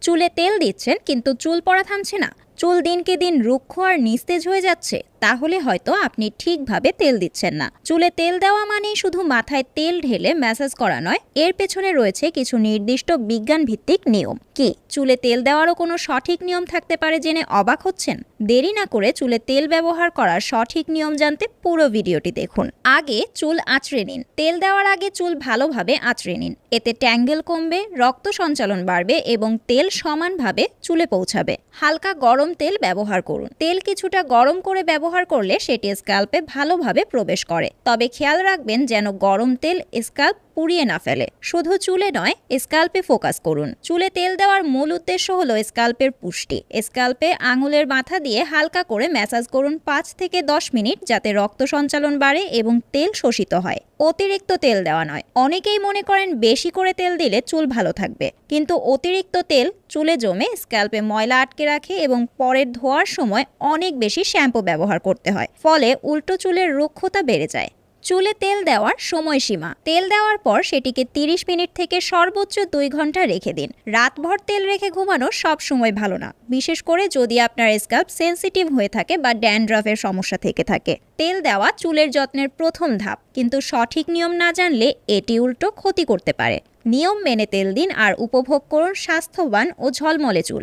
চুলে তেল দিচ্ছেন কিন্তু চুল পড়া থামছে না। চুল দিনকে দিন রুক্ষ আর নিস্তেজ হয়ে যাচ্ছে, তাহলে হয়তো আপনি ঠিকভাবে তেল দিচ্ছেন না। চুলে তেল দেওয়া মানেই শুধু মাথায় তেল ঢেলে ম্যাসাজ করা নয়, এর পেছনে রয়েছে কিছু নির্দিষ্ট বিজ্ঞান ভিত্তিক নিয়ম। কি, চুলে তেল দেওয়ারও কোনো সঠিক নিয়ম থাকতে পারে জেনে অবাক হচ্ছেন? দেরি না করে চুলে তেল ব্যবহার করার সঠিক নিয়ম জানতে পুরো ভিডিওটি দেখুন। আগে চুল আঁচড়ে নিন। তেল দেওয়ার আগে চুল ভালোভাবে আঁচড়ে নিন। এতে ট্যাঙ্গেল কমবে, রক্ত সঞ্চালন বাড়বে এবং তেল সমানভাবে চুলে পৌঁছাবে। হালকা গরম তেল ব্যবহার করুন। তেল কিছুটা গরম করে ব্যবহার করলে সেটি স্ক্যাল্পে ভালোভাবে প্রবেশ করে। তবে খেয়াল রাখবেন যেন গরম তেল স্ক্যাল্প পুড়িয়ে না ফেলে। শুধু চুলে নয়, স্ক্যাল্পে ফোকাস করুন। চুলে তেল দেওয়ার মূল উদ্দেশ্য হলো স্ক্যাল্পের পুষ্টি। স্ক্যাল্পে আঙুলের মাথা দিয়ে হালকা করে ম্যাসাজ করুন পাঁচ থেকে দশ মিনিট যাতে রক্ত সঞ্চালন বাড়ে এবং তেল শোষিত হয়। অতিরিক্ত তেল দেওয়া নয়। অনেকেই মনে করেন বেশি করে তেল দিলে চুল ভালো থাকবে। কিন্তু অতিরিক্ত তেল চুলে জমে স্ক্যাল্পে ময়লা আটকে রাখে এবং পরের ধোয়ার সময় অনেক বেশি শ্যাম্পু ব্যবহার করতে হয়। ফলে উল্টো চুলের রুক্ষতা বেড়ে যায়। চুলে তেল দেওয়ার সময়সীমা। তেল দেওয়ার পর সেটিকে 30 মিনিট থেকে সর্বোচ্চ দুই ঘণ্টা রেখে দিন। রাতভর তেল রেখে ঘুমানো সব সময় ভালো না। বিশেষ করে যদি আপনার স্ক্যাল্প সেন্সিটিভ হয়ে থাকে বা ড্যান্ড্রাফের সমস্যা থেকে থাকে। তেল দেওয়া চুলের যত্নের প্রথম ধাপ। কিন্তু সঠিক নিয়ম না জানলে এটি উল্টো ক্ষতি করতে পারে। নিয়ম মেনে তেল দিন আর উপভোগ করুন স্বাস্থ্যবান ও ঝলমলে চুল।